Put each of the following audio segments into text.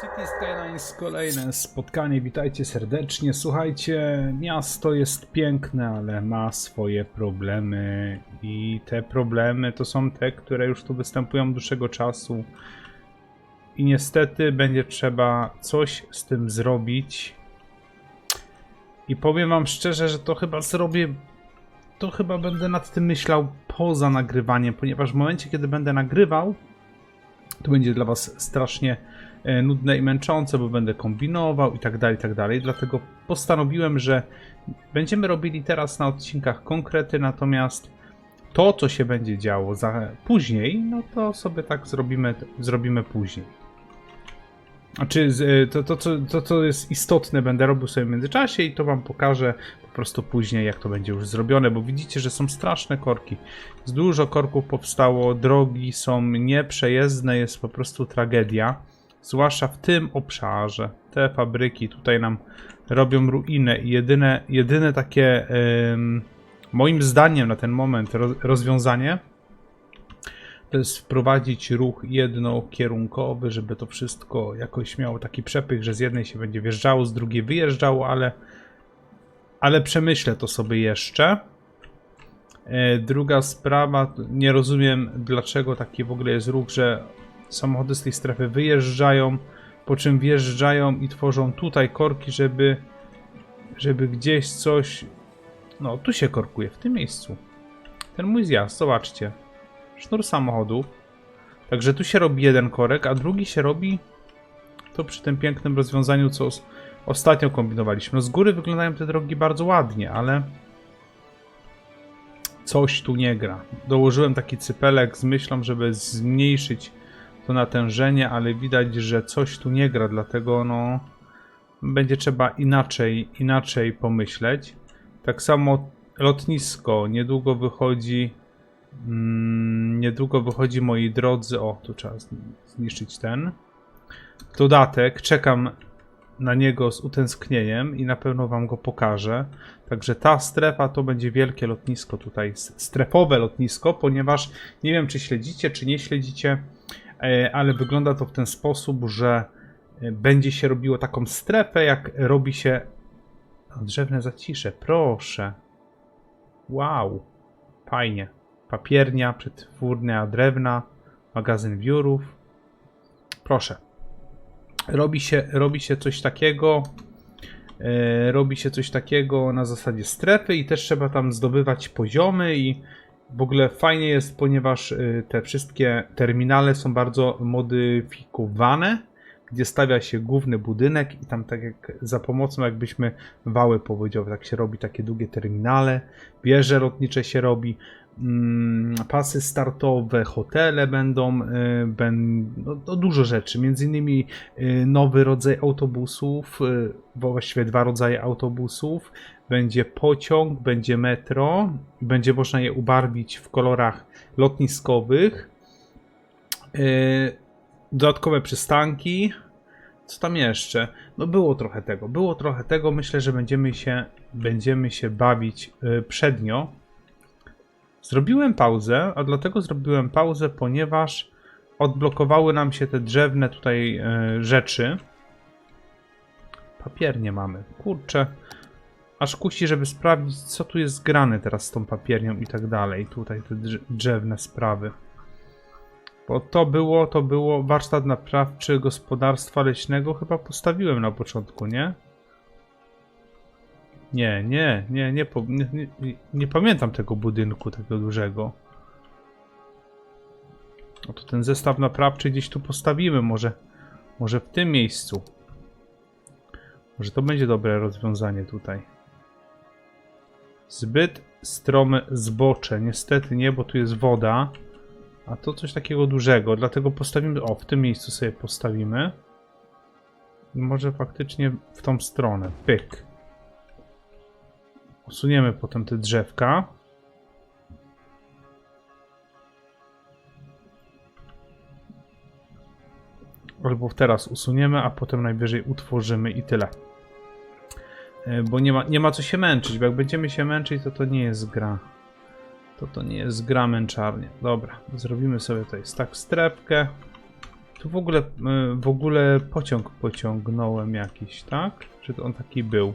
City Skylines, kolejne spotkanie, witajcie serdecznie. Słuchajcie, miasto jest piękne, ale ma swoje problemy. I te problemy to są te, które już tu występują od dłuższego czasu. I niestety będzie trzeba coś z tym zrobić. I powiem wam szczerze, że to chyba zrobię, to chyba będę nad tym myślał poza nagrywaniem, ponieważ w momencie, kiedy będę nagrywał, to będzie dla Was strasznie nudne i męczące, bo będę kombinował i tak dalej, i tak dalej. Dlatego postanowiłem, że będziemy robili teraz na odcinkach konkrety, natomiast to, co się będzie działo za później, no to sobie tak zrobimy, zrobimy później. Znaczy, e, to, to, co, to, co jest istotne, będę robił sobie w międzyczasie i to Wam pokażę po prostu później, jak to będzie już zrobione, bo widzicie, że są straszne korki. Z dużo korków powstało, drogi są nieprzejezdne, jest po prostu tragedia. Zwłaszcza w tym obszarze. Te fabryki tutaj nam robią ruinę i jedyne, jedyne takie, em, moim zdaniem na ten moment, roz, rozwiązanie to jest wprowadzić ruch jednokierunkowy, żeby to wszystko jakoś miało taki przepych, że z jednej się będzie wjeżdżało, z drugiej wyjeżdżało, ale, ale przemyślę to sobie jeszcze. E, Druga sprawa, nie rozumiem dlaczego taki w ogóle jest ruch, że samochody z tej strefy wyjeżdżają, po czym wjeżdżają i tworzą tutaj korki, żeby, żeby gdzieś coś. No, tu się korkuje, w tym miejscu. Ten mój zjazd, zobaczcie. Sznur samochodów. Także tu się robi jeden korek, a drugi się robi to przy tym pięknym rozwiązaniu, co os- ostatnio kombinowaliśmy. No z góry wyglądają te drogi bardzo ładnie, ale coś tu nie gra. Dołożyłem taki cypelek z myślą, żeby zmniejszyć to natężenie, ale widać, że coś tu nie gra, dlatego no będzie trzeba inaczej, inaczej pomyśleć. Tak samo lotnisko niedługo wychodzi mm, niedługo wychodzi moi drodzy, o tu trzeba zni- zniszczyć ten dodatek, czekam na niego z utęsknieniem i na pewno wam go pokażę. Także ta strefa to będzie wielkie lotnisko tutaj, strefowe lotnisko, ponieważ nie wiem czy śledzicie, czy nie śledzicie, ale wygląda to w ten sposób, że e, będzie się robiło taką strefę, jak robi się drzewne zacisze, proszę. Wow, fajnie. Papiernia, przetwórnia drewna, magazyn wiórów. Proszę robi się, robi się coś takiego. e, robi się coś takiego na zasadzie strefy i też trzeba tam zdobywać poziomy i w ogóle fajnie jest, ponieważ e, te wszystkie terminale są bardzo modyfikowane, gdzie stawia się główny budynek i tam tak jak za pomocą jakbyśmy wały powodziowe, tak się robi takie długie terminale, wieże lotnicze się robi, pasy startowe, hotele będą, y, ben, no, no dużo rzeczy, między innymi y, nowy rodzaj autobusów, y, właściwie dwa rodzaje autobusów, będzie pociąg, będzie metro, będzie można je ubarwić w kolorach lotniskowych, dodatkowe przystanki, co tam jeszcze? No było trochę tego, było trochę tego, myślę, że będziemy się, będziemy się bawić przednio, Zrobiłem pauzę, a dlatego zrobiłem pauzę, ponieważ odblokowały nam się te drzewne tutaj e, rzeczy. Papiernie mamy. Kurczę. Aż kusi, żeby sprawdzić, co tu jest grane teraz z tą papiernią i tak dalej. Tutaj te drz- drzewne sprawy. Bo to było, to było warsztat naprawczy gospodarstwa leśnego. Chyba postawiłem na początku, nie? Nie, nie, nie, nie, nie, nie, nie, pamiętam tego budynku, tego dużego. No to ten zestaw naprawczy gdzieś tu postawimy, może, może w tym miejscu. Może to będzie dobre rozwiązanie tutaj. Zbyt strome zbocze. Niestety nie, bo tu jest woda. A to coś takiego dużego, dlatego postawimy. O, w tym miejscu sobie postawimy. Może faktycznie w tą stronę. Pyk. Usuniemy potem te drzewka. Albo teraz usuniemy, a potem najwyżej utworzymy i tyle. E, Bo nie ma, nie ma co się męczyć, bo jak będziemy się męczyć, to to nie jest gra. To to nie jest gra męczarnia. Dobra, zrobimy sobie tutaj tak strefkę. Tu w ogóle, y, w ogóle pociąg pociągnąłem jakiś, tak? Czy to on taki był?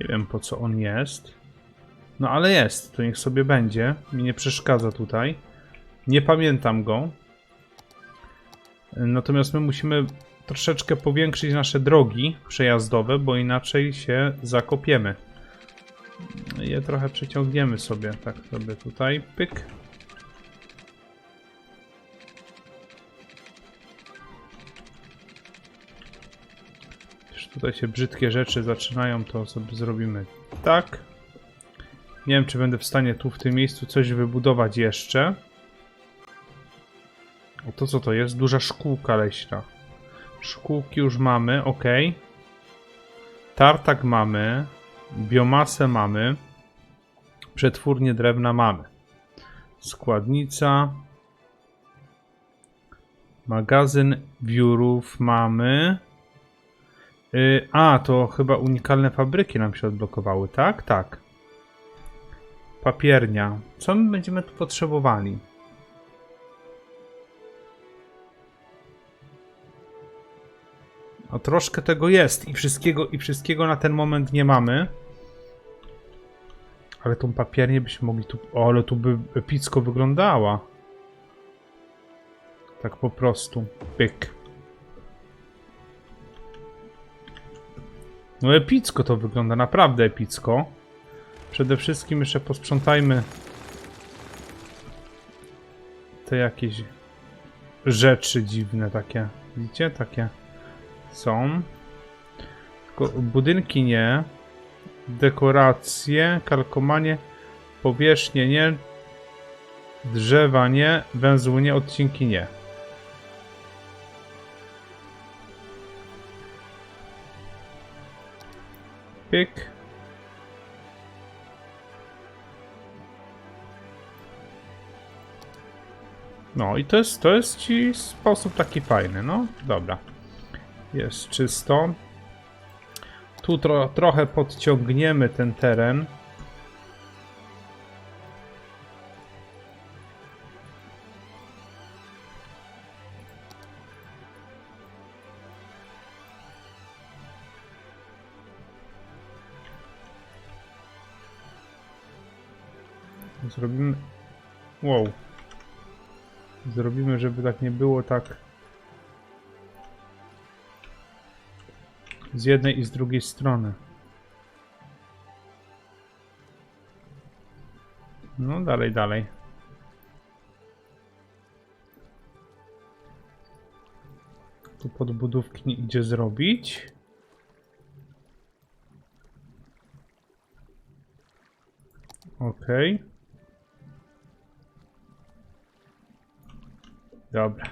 Nie wiem po co on jest. No ale jest, to niech sobie będzie. Mi nie przeszkadza tutaj. Nie pamiętam go. Natomiast my musimy troszeczkę powiększyć nasze drogi przejazdowe, bo inaczej się zakopiemy. Je trochę przeciągniemy sobie, tak sobie tutaj, pyk. Tutaj się brzydkie rzeczy zaczynają, to sobie zrobimy tak. Nie wiem, czy będę w stanie tu w tym miejscu coś wybudować jeszcze. O to co to jest? Duża szkółka leśna. Szkółki już mamy, ok. Tartak mamy. Biomasę mamy. Przetwórnię drewna mamy. Składnica. Magazyn wiórów mamy. Yy, a, to chyba unikalne fabryki nam się odblokowały, tak? Tak. Papiernia. Co my będziemy tu potrzebowali? No troszkę tego jest i wszystkiego, i wszystkiego na ten moment nie mamy. Ale tą papiernię byśmy mogli tu... O, ale tu by epicko wyglądała. Tak po prostu. Pyk. No epicko to wygląda, naprawdę epicko. Przede wszystkim jeszcze posprzątajmy te jakieś rzeczy dziwne takie. Widzicie? Takie są. Tylko budynki nie. Dekoracje, kalkomanie, powierzchnie nie. Drzewa nie. Węzły nie. Odcinki nie. Pyk. No i to jest, to jest ci sposób taki fajny, no dobra. Jest czysto. Tu tro, trochę podciągniemy ten teren. Nie było tak... Z jednej i z drugiej strony. No, dalej, dalej. Tu podbudówki nie idzie zrobić. Okej. Dobra.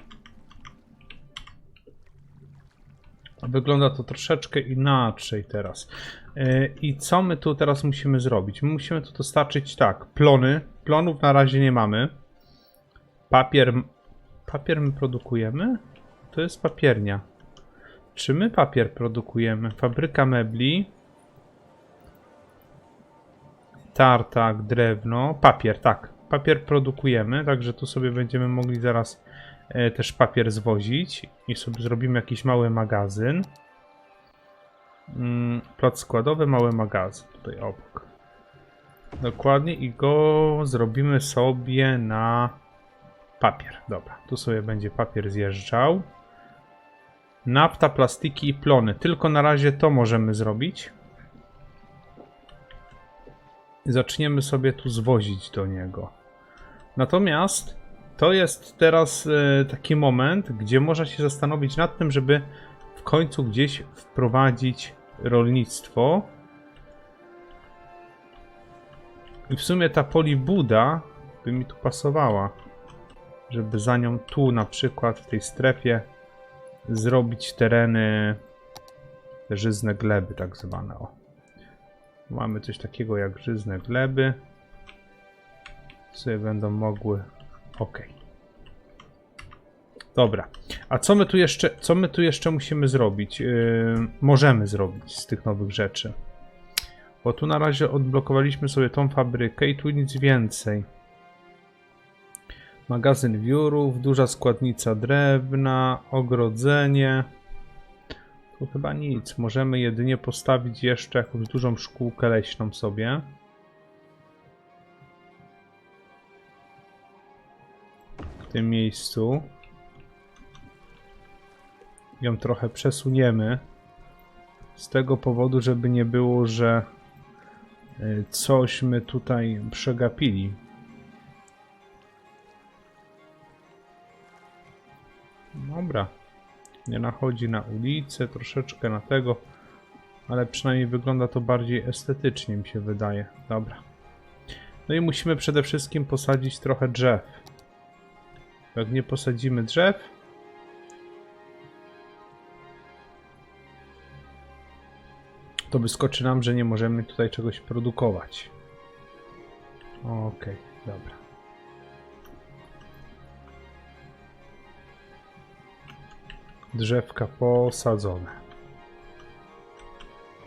Wygląda to troszeczkę inaczej teraz. Yy, I co my tu teraz musimy zrobić? My musimy tu dostarczyć tak, plony. Plonów na razie nie mamy. Papier. Papier my produkujemy? To jest papiernia. Czy my papier produkujemy? Fabryka mebli. Tartak, drewno, papier, tak. Papier produkujemy, także tu sobie będziemy mogli zaraz e, też papier zwozić i sobie zrobimy jakiś mały magazyn. Mm, plac składowy, mały magazyn tutaj obok. Dokładnie i go zrobimy sobie na papier. Dobra, tu sobie będzie papier zjeżdżał. Nafta, plastiki i plony. Tylko na razie to możemy zrobić. Zaczniemy sobie tu zwozić do niego. Natomiast to jest teraz e, taki moment, gdzie można się zastanowić nad tym, żeby w końcu gdzieś wprowadzić rolnictwo. I w sumie ta polibuda by mi tu pasowała, żeby za nią tu na przykład w tej strefie zrobić tereny żyzne gleby tak zwane. O. Mamy coś takiego jak żyzne gleby. Sobie będą mogły. Ok. Dobra. A co my tu jeszcze, co my tu jeszcze musimy zrobić? Yy, możemy zrobić z tych nowych rzeczy. Bo tu na razie odblokowaliśmy sobie tą fabrykę i tu nic więcej. Magazyn wiórów, duża składnica drewna, ogrodzenie. Tu chyba nic. Możemy jedynie postawić jeszcze jakąś dużą szkółkę leśną sobie. W tym miejscu. Ją trochę przesuniemy. Z tego powodu, żeby nie było, że y, coś my tutaj przegapili. Dobra. Nie nachodzi na ulicę, troszeczkę na tego, ale przynajmniej wygląda to bardziej estetycznie, mi się wydaje. Dobra. No i musimy przede wszystkim posadzić trochę drzew. Jak nie posadzimy drzew, to wyskoczy nam, że nie możemy tutaj czegoś produkować. Okej, dobra. Drzewka posadzone.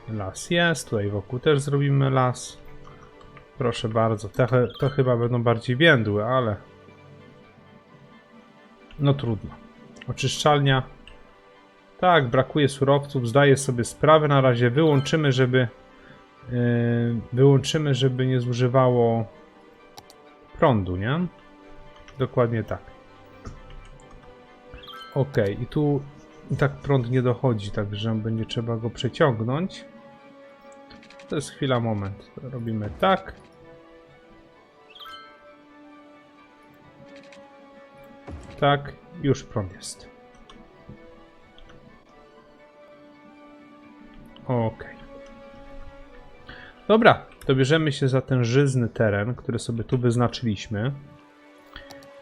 Las jest, tutaj wokół też zrobimy las. Proszę bardzo, te, to chyba będą bardziej więdły, ale... No trudno. Oczyszczalnia. Tak, brakuje surowców, zdaję sobie sprawę. Na razie wyłączymy, żeby... Yy, wyłączymy, żeby nie zużywało prądu, nie? Dokładnie tak. Ok, i tu i tak prąd nie dochodzi, także będzie trzeba go przeciągnąć. To jest chwila, moment. Robimy tak. Tak, już prąd jest. Ok. Dobra, to bierzemy się za ten żyzny teren, który sobie tu wyznaczyliśmy.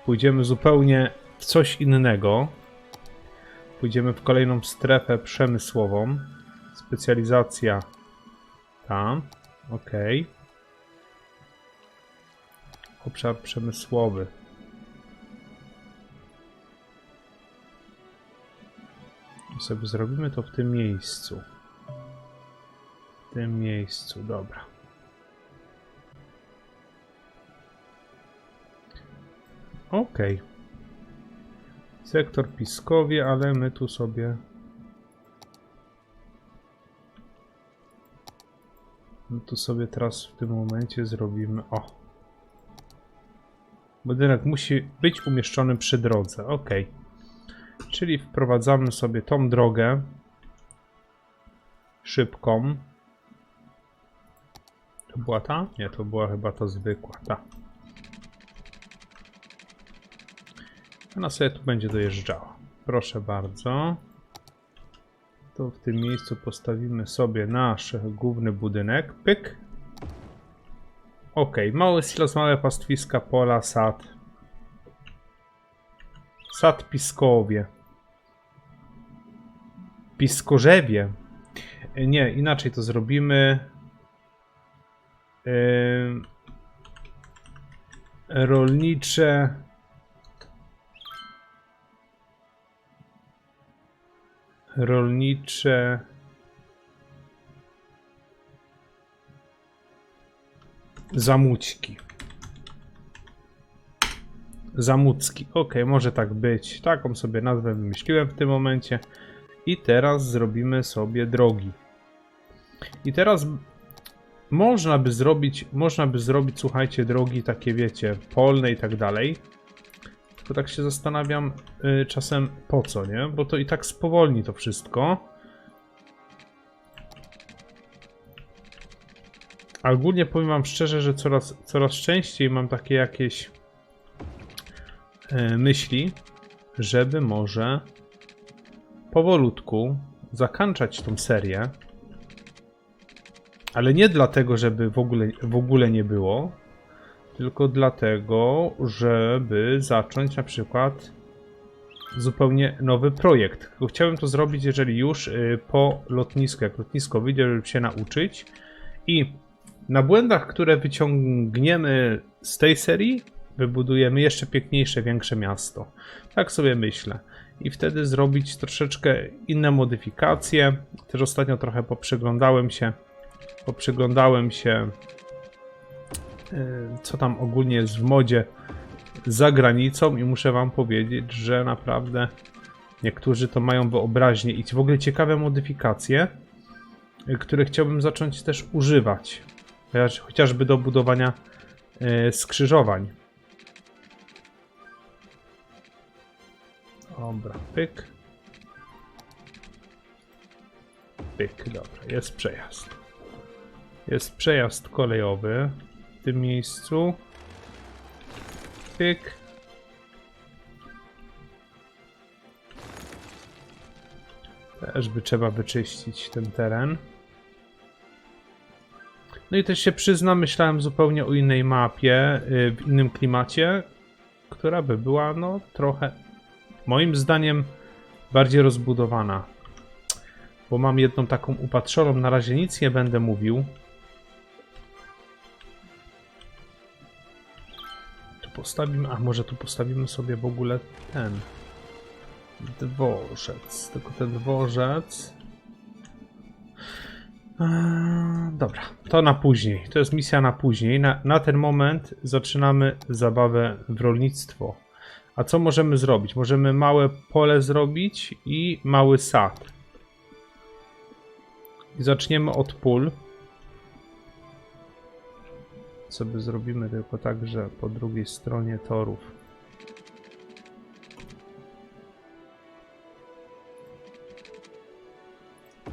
Pójdziemy zupełnie w coś innego. Pójdziemy w kolejną strefę przemysłową. Specjalizacja tam. Ok. Obszar przemysłowy. Sobie zrobimy to w tym miejscu. W tym miejscu, dobra. Okej. Okay. Sektor Piskowie, ale my tu sobie... My tu sobie teraz w tym momencie zrobimy... O! Budynek musi być umieszczony przy drodze, ok. Czyli wprowadzamy sobie tą drogę szybką. To była ta? Nie, to była chyba ta zwykła, ta. Ona sobie tu będzie dojeżdżała. Proszę bardzo. To w tym miejscu postawimy sobie nasz główny budynek. Pyk. Ok, mały silos, małe pastwiska, pola, sad. Sad Piskowie. Piskorzewie. Nie, inaczej to zrobimy. Yy, rolnicze rolnicze zamućki. Zamucki. Ok, może tak być. Taką sobie nazwę wymyśliłem w tym momencie. I teraz zrobimy sobie drogi. I teraz można by zrobić, można by zrobić, słuchajcie, drogi takie, wiecie, polne i tak dalej. Tylko tak się zastanawiam y, czasem po co, nie? Bo to i tak spowolni to wszystko. A ogólnie powiem wam szczerze, że coraz, coraz częściej mam takie jakieś y, myśli, żeby może powolutku zakończać tą serię. Ale nie dlatego, żeby w ogóle, w ogóle nie było, tylko dlatego, żeby zacząć na przykład zupełnie nowy projekt. Chciałbym to zrobić, jeżeli już y, po lotnisku, jak lotnisko wyjdzie, żeby się nauczyć i na błędach, które wyciągniemy z tej serii, wybudujemy jeszcze piękniejsze, większe miasto. Tak sobie myślę. I wtedy zrobić troszeczkę inne modyfikacje. Też ostatnio trochę poprzeglądałem się poprzyglądałem się, y, co tam ogólnie jest w modzie za granicą i muszę wam powiedzieć, że naprawdę niektórzy to mają wyobraźnię i w ogóle ciekawe modyfikacje, y, które chciałbym zacząć też używać. Chociaż- Chociażby do budowania y, skrzyżowań. Dobra, pyk. Pyk, dobra, jest przejazd. Jest przejazd kolejowy w tym miejscu. Pyk. Też by trzeba wyczyścić ten teren. No i też się przyznam, myślałem zupełnie o innej mapie, y, w innym klimacie, która by była no trochę, moim zdaniem, bardziej rozbudowana. Bo mam jedną taką upatrzoną, na razie nic nie będę mówił. Tu postawimy, a może tu postawimy sobie w ogóle ten dworzec, tylko ten dworzec. Eee, Dobra, to na później. To jest misja na później. Na, na ten moment zaczynamy zabawę w rolnictwo. A co możemy zrobić? Możemy małe pole zrobić i mały sad. I zaczniemy od pól. Sobie zrobimy tylko tak, że po drugiej stronie torów.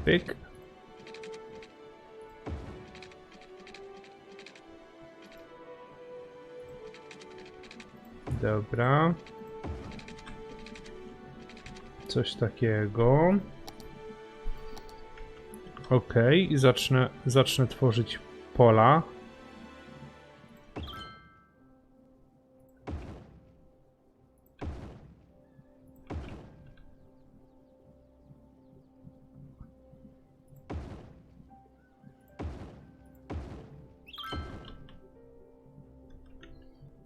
Pyk. Dobra. Coś takiego. Ok, i zacznę, zacznę tworzyć pola.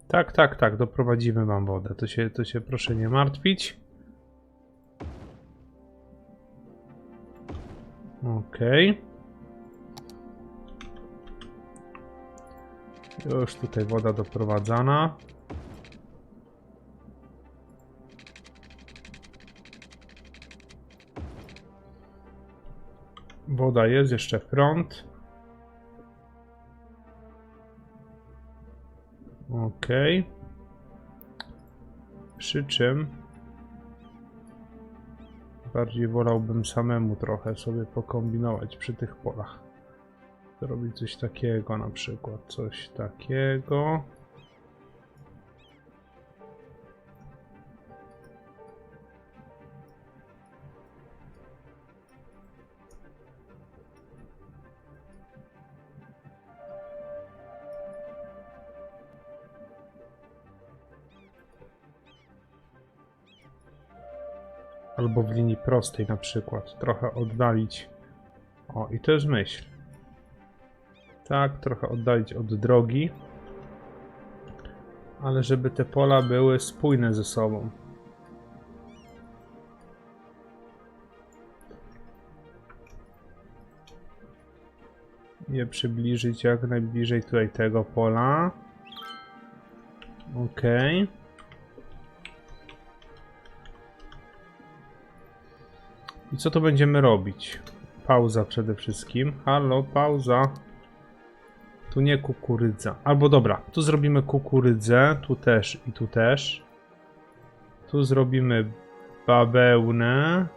Tak, tak, tak, doprowadzimy wam wodę. To się, to się proszę nie martwić. Okej. Już tutaj woda doprowadzana. Woda jest, jeszcze prąd. Okej. Przy czym bardziej wolałbym samemu trochę sobie pokombinować przy tych polach. Zrobić coś takiego na przykład, coś takiego. Albo w linii prostej na przykład. Trochę oddalić. O, i to jest myśl. Tak, trochę oddalić od drogi. Ale żeby te pola były spójne ze sobą. Je przybliżyć jak najbliżej tutaj tego pola. Okej. I co to będziemy robić? Pauza przede wszystkim. Halo, pauza. Tu nie kukurydza. Albo dobra, tu zrobimy kukurydzę. Tu też i tu też. Tu zrobimy bawełnę.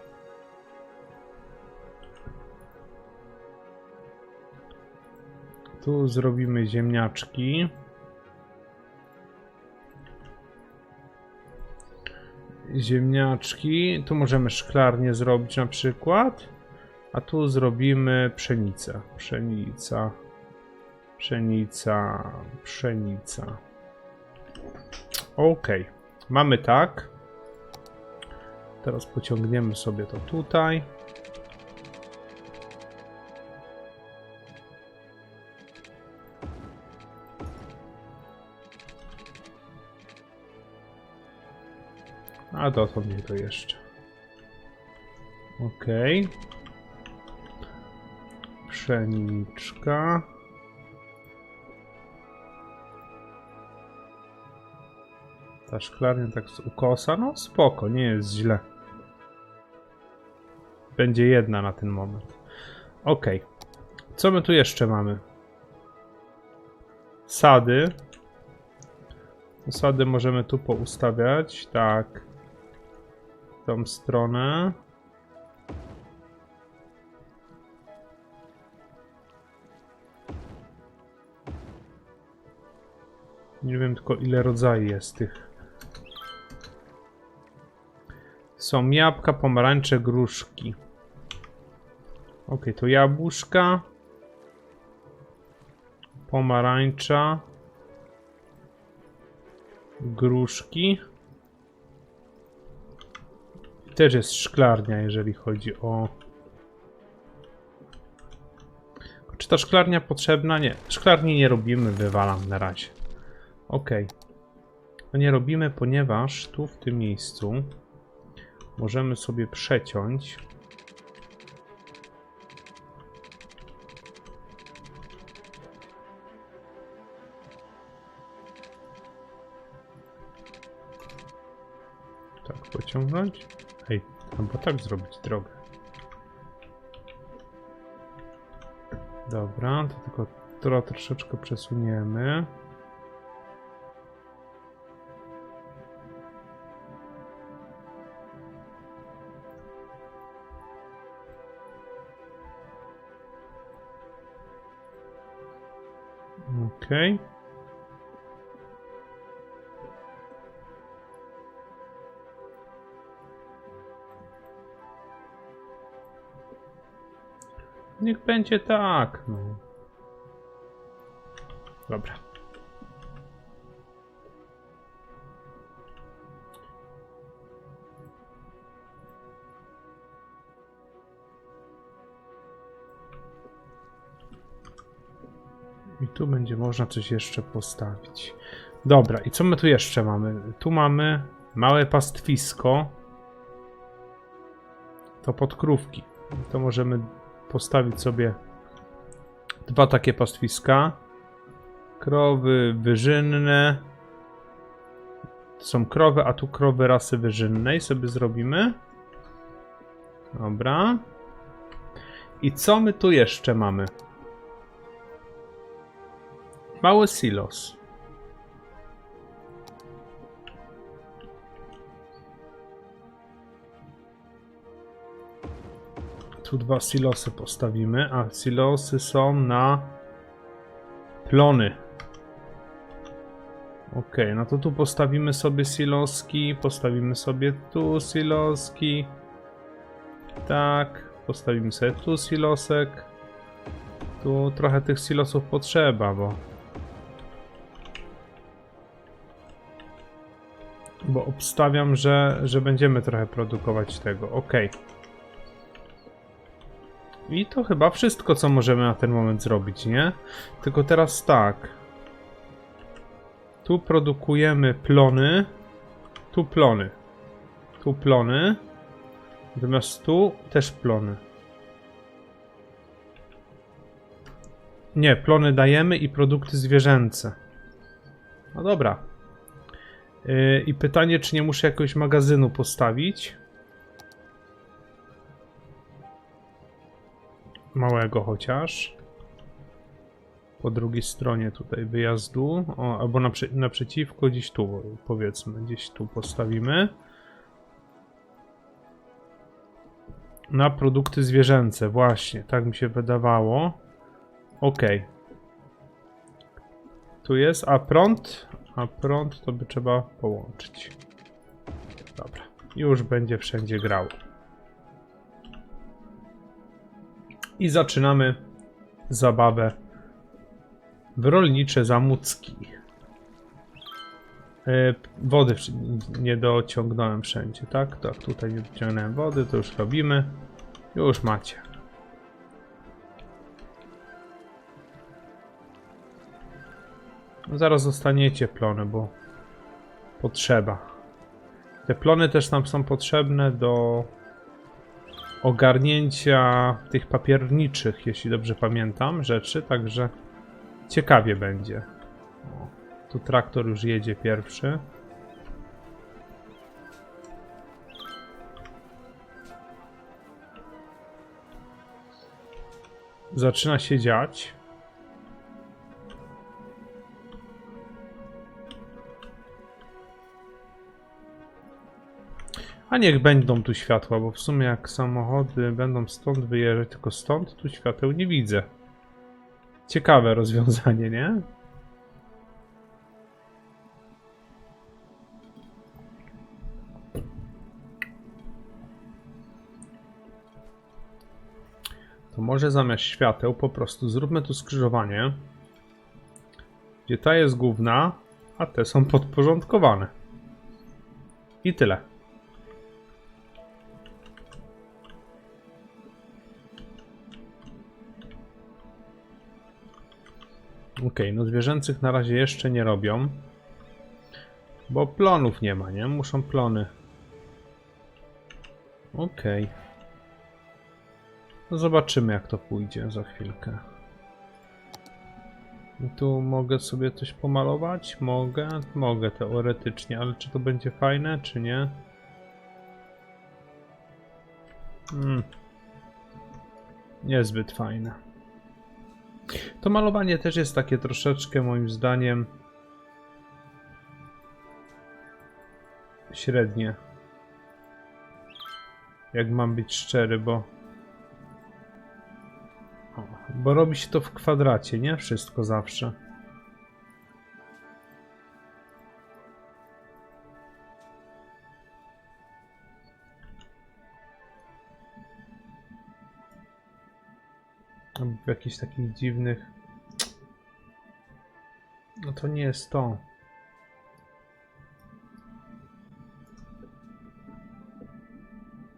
Tu zrobimy ziemniaczki. Ziemniaczki. Tu możemy szklarnię zrobić na przykład. A tu zrobimy pszenicę. Pszenica. Pszenica. Pszenica. Ok. Mamy tak. Teraz pociągniemy sobie to tutaj. A to mnie to jeszcze. Okej. pszeniczka. Ta szklarnia tak z ukosa, no spoko, nie jest źle. Będzie jedna na ten moment. Ok. Co my tu jeszcze mamy? Sady. Sady możemy tu poustawiać, tak. Tą stronę. Nie wiem tylko ile rodzajów jest tych. Są jabłka, pomarańcze, gruszki. Ok, to jabłuszka. Pomarańcza. Gruszki. Też jest szklarnia, jeżeli chodzi o... Czy ta szklarnia potrzebna? Nie. Szklarni nie robimy, wywalam na razie. Ok. To nie robimy, ponieważ tu w tym miejscu możemy sobie przeciąć. Tak pociągnąć. Ej, albo tak zrobić drogę. Dobra, to tylko to troszeczkę przesuniemy. Okej. Niech będzie tak, no. Dobra. I tu będzie można coś jeszcze postawić. Dobra, i co my tu jeszcze mamy? Tu mamy małe pastwisko. To podkrówki. To możemy postawić sobie dwa takie pastwiska. Krowy wyżynne. To są krowy, a tu krowy rasy wyżynnej sobie zrobimy. Dobra. I co my tu jeszcze mamy? Mały silos. Tu dwa silosy postawimy, a silosy są na plony. Ok, no to tu postawimy sobie siloski, postawimy sobie tu siloski. Tak, postawimy sobie tu silosek. Tu trochę tych silosów potrzeba, bo Bo obstawiam, że, że będziemy trochę produkować tego. Ok. I to chyba wszystko, co możemy na ten moment zrobić, nie? Tylko teraz tak. Tu produkujemy plony. Tu plony. Tu plony. Natomiast tu też plony. Nie, plony dajemy i produkty zwierzęce. No dobra. Yy, I pytanie, czy nie muszę jakiegoś magazynu postawić? Małego chociaż. Po drugiej stronie tutaj wyjazdu. O, albo naprzy naprzeciwko, gdzieś tu powiedzmy. Gdzieś tu postawimy. Na produkty zwierzęce, właśnie. Tak mi się wydawało. Ok. Tu jest, a prąd? A prąd to by trzeba połączyć. Dobra, już będzie wszędzie grało. I zaczynamy zabawę w rolnicze zamucki. Wody nie dociągnąłem wszędzie, tak? Tak, tutaj nie dociągnąłem wody, to już robimy. Już macie. No zaraz dostaniecie plony, bo potrzeba. Te plony też nam są potrzebne do ogarnięcia tych papierniczych, jeśli dobrze pamiętam, rzeczy, także ciekawie będzie. Tu traktor już jedzie pierwszy. Zaczyna się dziać. A niech będą tu światła, bo w sumie jak samochody będą stąd wyjeżdżać, tylko stąd tu świateł nie widzę. Ciekawe rozwiązanie, nie? To może zamiast świateł po prostu zróbmy tu skrzyżowanie, gdzie ta jest główna, a te są podporządkowane. I tyle. Okej, no zwierzęcych na razie jeszcze nie robią. Bo plonów nie ma, nie? Muszą plony. Okej. No zobaczymy jak to pójdzie za chwilkę. I tu mogę sobie coś pomalować? Mogę? Mogę teoretycznie, ale czy to będzie fajne, czy nie? Hmm. Niezbyt fajne. To malowanie też jest takie troszeczkę moim zdaniem średnie. Jak mam być szczery, bo bo robi się to w kwadracie, nie? Wszystko zawsze. Jakichś takich dziwnych. No to nie jest to.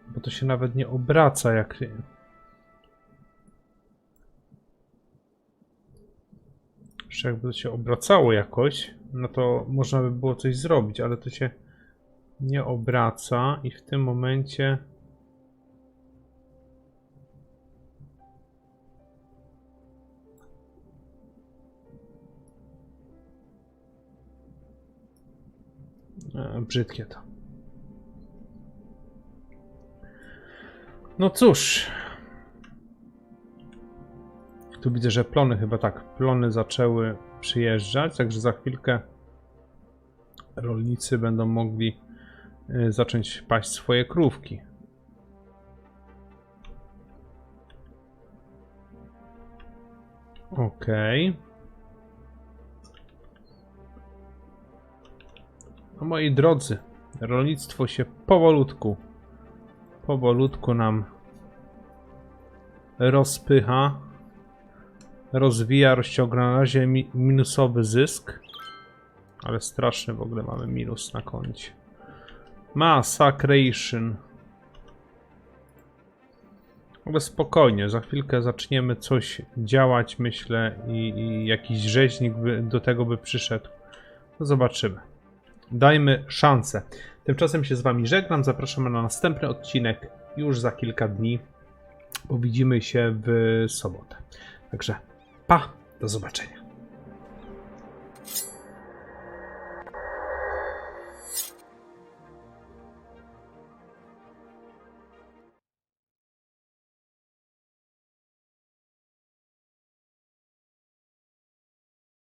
Bo to się nawet nie obraca jak. Jeszcze jakby to się obracało jakoś, no to można by było coś zrobić, ale to się nie obraca i w tym momencie. Brzydkie to. No cóż. Tu widzę, że plony chyba tak, plony zaczęły przyjeżdżać, także za chwilkę rolnicy będą mogli y, zacząć paść swoje krówki. Okej. No moi drodzy, rolnictwo się powolutku, powolutku nam rozpycha, rozwija, rozciąga na razie mi minusowy zysk, ale straszny w ogóle mamy minus na koncie. Massacration. Ale spokojnie, za chwilkę zaczniemy coś działać, myślę, i, i jakiś rzeźnik by, do tego by przyszedł. No zobaczymy. Dajmy szansę. Tymczasem się z Wami żegnam. Zapraszamy na następny odcinek już za kilka dni. Bo widzimy się w sobotę. Także pa, do zobaczenia.